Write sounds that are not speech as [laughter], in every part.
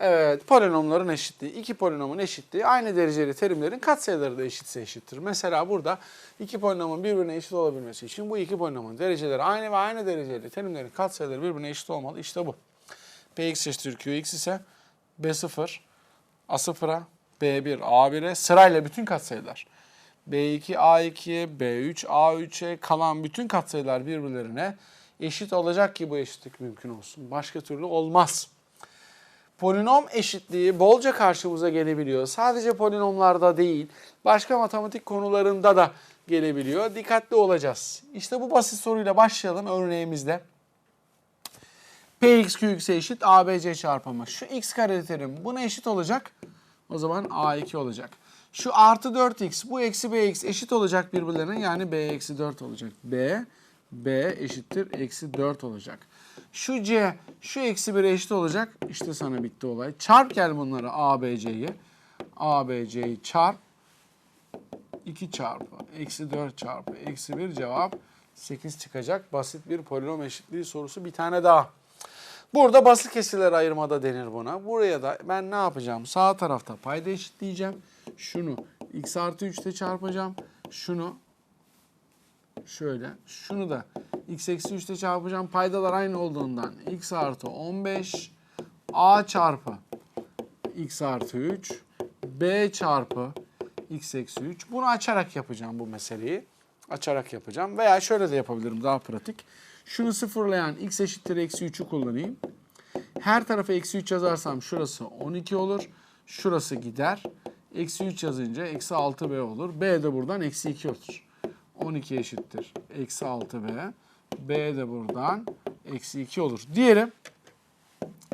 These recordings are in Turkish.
Evet, polinomların eşitliği. iki polinomun eşitliği aynı dereceli terimlerin katsayıları da eşitse eşittir. Mesela burada iki polinomun birbirine eşit olabilmesi için bu iki polinomun dereceleri aynı ve aynı dereceli terimlerin katsayıları birbirine eşit olmalı. İşte bu. Px eşittir Qx ise B0, A0'a, B1, A1'e sırayla bütün katsayılar. B2, A2'ye, B3, A3'e kalan bütün katsayılar birbirlerine eşit olacak ki bu eşitlik mümkün olsun. Başka türlü olmaz. Polinom eşitliği bolca karşımıza gelebiliyor. Sadece polinomlarda değil, başka matematik konularında da gelebiliyor. Dikkatli olacağız. İşte bu basit soruyla başlayalım örneğimizde. Px Qx'e eşit ABC çarpımı. Şu x kare terim buna eşit olacak. O zaman A2 olacak. Şu artı 4x bu eksi bx eşit olacak birbirlerine yani b eksi 4 olacak. b b eşittir eksi 4 olacak. Şu c şu eksi 1'e eşit olacak. İşte sana bitti olay. Çarp gel bunları a, b, c'yi. a, b, c'yi çarp. 2 çarpı eksi 4 çarpı eksi 1 cevap 8 çıkacak. Basit bir polinom eşitliği sorusu bir tane daha. Burada basit kesirler ayırmada denir buna. Buraya da ben ne yapacağım? Sağ tarafta payda eşitleyeceğim. Şunu x artı 3 ile çarpacağım. Şunu şöyle. Şunu da x eksi 3 ile çarpacağım. Paydalar aynı olduğundan x artı 15 a çarpı x artı 3 b çarpı x eksi 3. Bunu açarak yapacağım bu meseleyi. Açarak yapacağım. Veya şöyle de yapabilirim daha pratik. Şunu sıfırlayan x eşittir eksi 3'ü kullanayım. Her tarafa eksi 3 yazarsam şurası 12 olur. Şurası gider. Eksi 3 yazınca eksi 6b olur. b de buradan eksi 2 olur. 12 eşittir. Eksi 6b. b de buradan eksi 2 olur. Diyelim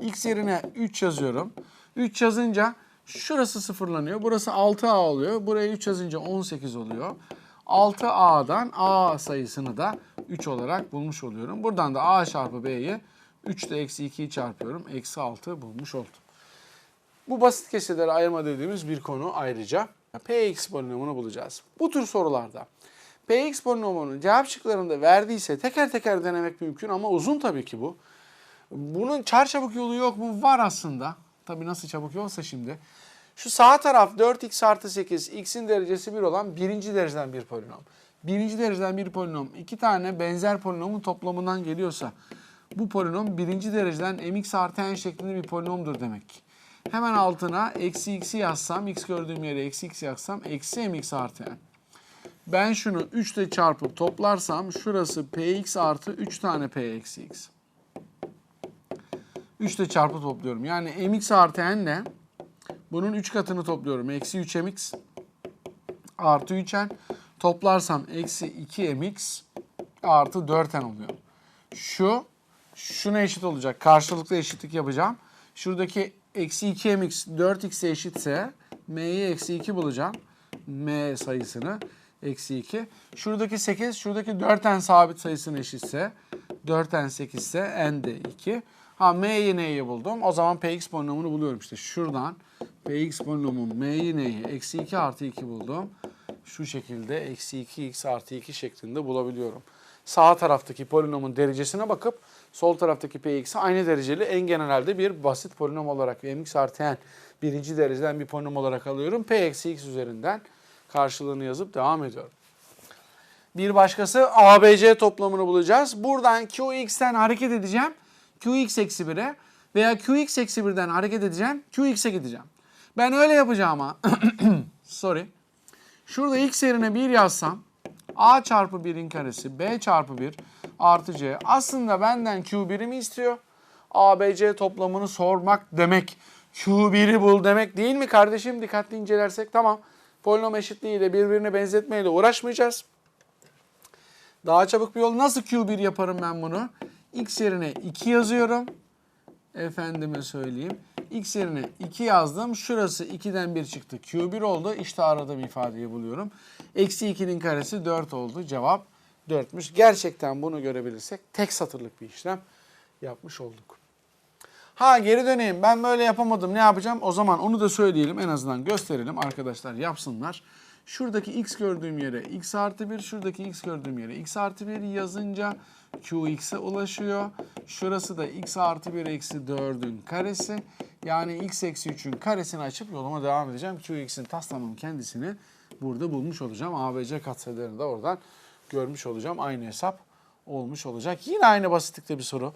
x yerine 3 yazıyorum. 3 yazınca şurası sıfırlanıyor. Burası 6a oluyor. Buraya 3 yazınca 18 oluyor. 6a'dan a sayısını da 3 olarak bulmuş oluyorum. Buradan da a çarpı b'yi 3 ile eksi 2'yi çarpıyorum. Eksi 6 bulmuş oldum. Bu basit kesirleri ayırma dediğimiz bir konu ayrıca. Px polinomunu bulacağız. Bu tür sorularda Px polinomunun cevap şıklarında verdiyse teker teker denemek mümkün ama uzun tabii ki bu. Bunun çarçabuk yolu yok mu? Var aslında. Tabii nasıl çabuk yolsa şimdi. Şu sağ taraf 4x artı 8, x'in derecesi 1 olan birinci dereceden bir polinom. Birinci dereceden bir polinom iki tane benzer polinomun toplamından geliyorsa bu polinom birinci dereceden mx artı n şeklinde bir polinomdur demek. Hemen altına eksi x'i yazsam, x gördüğüm yere eksi x yazsam eksi mx artı n. Ben şunu 3 ile çarpıp toplarsam şurası px artı 3 tane p x. 3 ile çarpı topluyorum. Yani mx artı n ile bunun 3 katını topluyorum. Eksi 3 mx artı 3n. Toplarsam eksi 2 mx artı 4n oluyor. Şu şuna eşit olacak. Karşılıklı eşitlik yapacağım. Şuradaki eksi 2 mx 4x'e eşitse m'yi eksi 2 bulacağım. m sayısını eksi 2. Şuradaki 8, şuradaki 4n sabit sayısına eşitse 4n 8 ise n de 2. Ha m'yi neyi buldum? O zaman px polinomunu buluyorum işte. Şuradan px polinomun m'yi neyi? Eksi 2 artı 2 buldum. Şu şekilde eksi 2x artı 2 şeklinde bulabiliyorum. Sağ taraftaki polinomun derecesine bakıp sol taraftaki px'i aynı dereceli en genelde bir basit polinom olarak mx artı n birinci dereceden bir polinom olarak alıyorum. p eksi x üzerinden karşılığını yazıp devam ediyorum. Bir başkası ABC toplamını bulacağız. Buradan QX'ten hareket edeceğim. QX eksi 1'e veya QX eksi 1'den hareket edeceğim. QX'e gideceğim. Ben öyle yapacağıma [clears throat] sorry. Şurada x yerine 1 yazsam a çarpı 1'in karesi b çarpı 1 artı c aslında benden q1'i mi istiyor? ABC toplamını sormak demek. Q1'i bul demek değil mi kardeşim? Dikkatli incelersek tamam. Polinom eşitliğiyle birbirine benzetmeyle uğraşmayacağız. Daha çabuk bir yol. Nasıl Q1 yaparım ben bunu? X yerine 2 yazıyorum. Efendime söyleyeyim. X yerine 2 yazdım. Şurası 2'den 1 çıktı. Q1 oldu. İşte aradığım ifadeyi buluyorum. Eksi 2'nin karesi 4 oldu. Cevap 4'müş. Gerçekten bunu görebilirsek tek satırlık bir işlem yapmış olduk. Ha geri döneyim. Ben böyle yapamadım. Ne yapacağım? O zaman onu da söyleyelim. En azından gösterelim. Arkadaşlar yapsınlar. Şuradaki x gördüğüm yere x artı 1, şuradaki x gördüğüm yere x artı 1 yazınca qx'e ulaşıyor. Şurası da x artı 1 eksi 4'ün karesi. Yani x eksi 3'ün karesini açıp yoluma devam edeceğim. qx'in taslamın kendisini burada bulmuş olacağım. ABC katsayılarını da oradan görmüş olacağım. Aynı hesap olmuş olacak. Yine aynı basitlikte bir soru.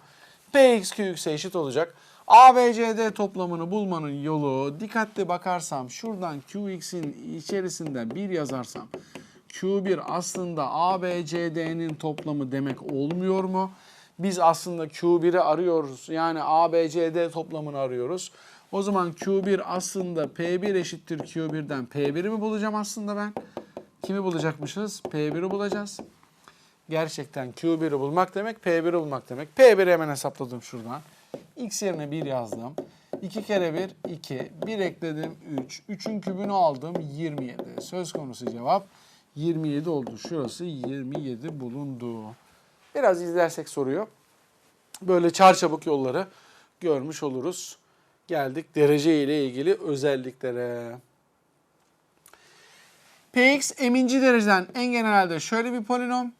Px qx'e eşit olacak. ABCD toplamını bulmanın yolu dikkatli bakarsam şuradan qx'in içerisinden 1 yazarsam Q1 aslında ABCD'nin toplamı demek olmuyor mu? Biz aslında Q1'i arıyoruz. Yani ABCD toplamını arıyoruz. O zaman Q1 aslında P1 eşittir Q1'den P1'i mi bulacağım aslında ben? Kimi bulacakmışız? P1'i bulacağız. Gerçekten Q1'i bulmak demek P1'i bulmak demek. P1'i hemen hesapladım şuradan. X yerine 1 yazdım. 2 kere 1 2. 1 ekledim 3. 3'ün kübünü aldım 27. Söz konusu cevap 27 oldu. Şurası 27 bulundu. Biraz izlersek soruyor. Böyle çarçabuk yolları görmüş oluruz. Geldik derece ile ilgili özelliklere. Px eminci dereceden en genelde şöyle bir polinom.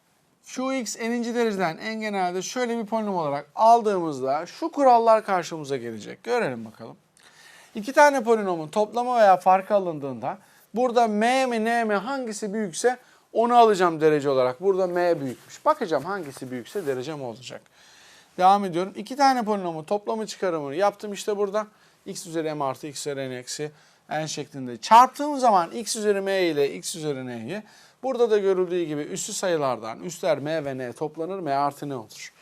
Qx eninci dereceden en genelde şöyle bir polinom olarak aldığımızda şu kurallar karşımıza gelecek. Görelim bakalım. İki tane polinomun toplamı veya farkı alındığında burada m mi n mi hangisi büyükse onu alacağım derece olarak. Burada m büyükmüş. Bakacağım hangisi büyükse derecem olacak. Devam ediyorum. İki tane polinomun toplamı çıkarımını yaptım işte burada. x üzeri m artı x üzeri n eksi n şeklinde. Çarptığım zaman x üzeri m ile x üzeri n'yi burada da görüldüğü gibi üstü sayılardan üstler m ve n toplanır m artı n olur.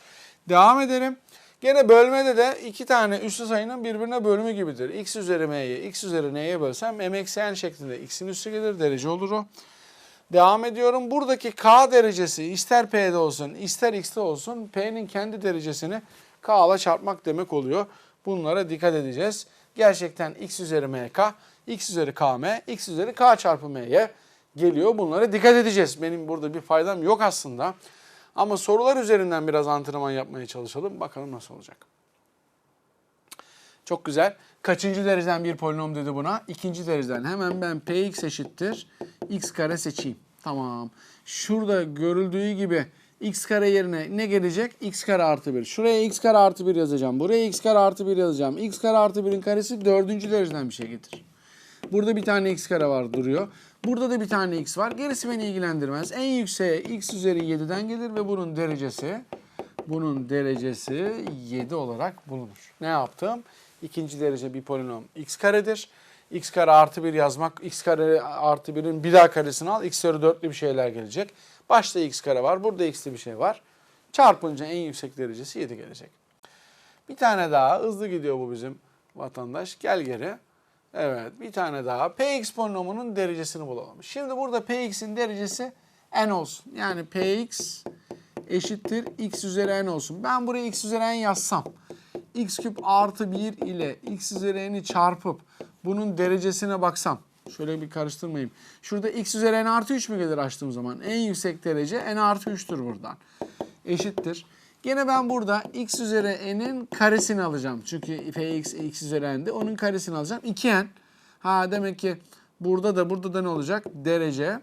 Devam edelim. Gene bölmede de iki tane üslü sayının birbirine bölümü gibidir. x üzeri m'yi x üzeri n'ye bölsem m eksi n şeklinde x'in üstü gelir derece olur o. Devam ediyorum. Buradaki k derecesi ister p'de olsun ister x'te olsun p'nin kendi derecesini k ile çarpmak demek oluyor. Bunlara dikkat edeceğiz. Gerçekten x üzeri mk, x üzeri km, x üzeri k çarpı m'ye geliyor. Bunlara dikkat edeceğiz. Benim burada bir faydam yok aslında. Ama sorular üzerinden biraz antrenman yapmaya çalışalım. Bakalım nasıl olacak. Çok güzel. Kaçıncı dereceden bir polinom dedi buna? İkinci dereceden. Hemen ben px eşittir x kare seçeyim. Tamam. Şurada görüldüğü gibi x kare yerine ne gelecek? x kare artı 1. Şuraya x kare artı 1 yazacağım. Buraya x kare artı 1 yazacağım. x kare artı 1'in karesi dördüncü dereceden bir şey getir. Burada bir tane x kare var duruyor. Burada da bir tane x var. Gerisi beni ilgilendirmez. En yükseğe x üzeri 7'den gelir ve bunun derecesi bunun derecesi 7 olarak bulunur. Ne yaptım? İkinci derece bir polinom x karedir. x kare artı 1 yazmak, x kare artı 1'in bir daha karesini al. x üzeri 4'lü bir şeyler gelecek. Başta x kare var, burada x'li bir şey var. Çarpınca en yüksek derecesi 7 gelecek. Bir tane daha hızlı gidiyor bu bizim vatandaş. Gel geri. Evet bir tane daha. Px polinomunun derecesini bulalım. Şimdi burada Px'in derecesi n olsun. Yani Px eşittir x üzeri n olsun. Ben buraya x üzeri n yazsam x küp artı 1 ile x üzeri n'i çarpıp bunun derecesine baksam. Şöyle bir karıştırmayayım. Şurada x üzeri n artı 3 mü gelir açtığım zaman? En yüksek derece n artı 3'tür buradan. Eşittir. Gene ben burada x üzeri n'in karesini alacağım. Çünkü fx x üzeri n'de onun karesini alacağım. 2n. Ha demek ki burada da burada da ne olacak? Derece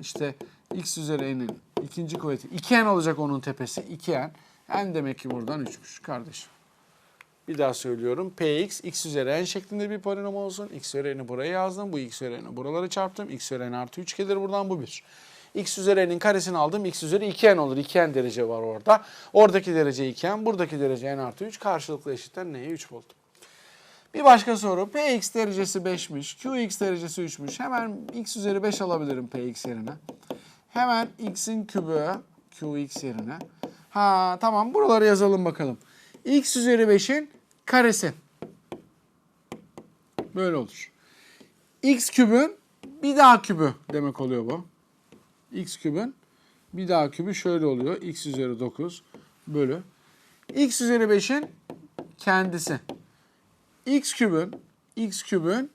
işte x üzeri n'in ikinci kuvveti 2n olacak onun tepesi 2n. n demek ki buradan 3'müş kardeşim. Bir daha söylüyorum. Px x üzeri n şeklinde bir polinom olsun. x üzeri n'i buraya yazdım. Bu x üzeri n'i buraları çarptım. x üzeri n artı 3 gelir buradan bu 1. x üzeri karesini aldım. x üzeri 2n olur. 2n derece var orada. Oradaki derece 2n. Buradaki derece n artı 3. Karşılıklı eşitler n'ye 3 buldum. Bir başka soru. Px derecesi 5'miş. Qx derecesi 3'müş. Hemen x üzeri 5 alabilirim Px yerine. Hemen x'in kübü Qx yerine. Ha tamam buraları yazalım bakalım. x üzeri 5'in karesi. Böyle olur. x kübün bir daha kübü demek oluyor bu. X kübün bir daha kübü şöyle oluyor. x üzeri 9 bölü. x üzeri 5'in kendisi. x kübün x kübün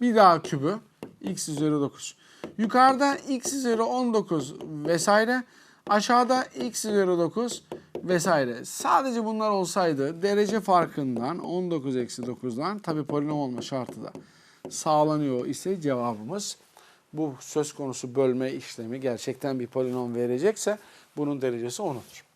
bir daha kübü x üzeri 9. Yukarıda x üzeri 19 vesaire. Aşağıda x üzeri 9 vesaire. Sadece bunlar olsaydı derece farkından 19 eksi 9'dan tabi polinom olma şartı da sağlanıyor ise cevabımız bu söz konusu bölme işlemi gerçekten bir polinom verecekse bunun derecesi 10'udur.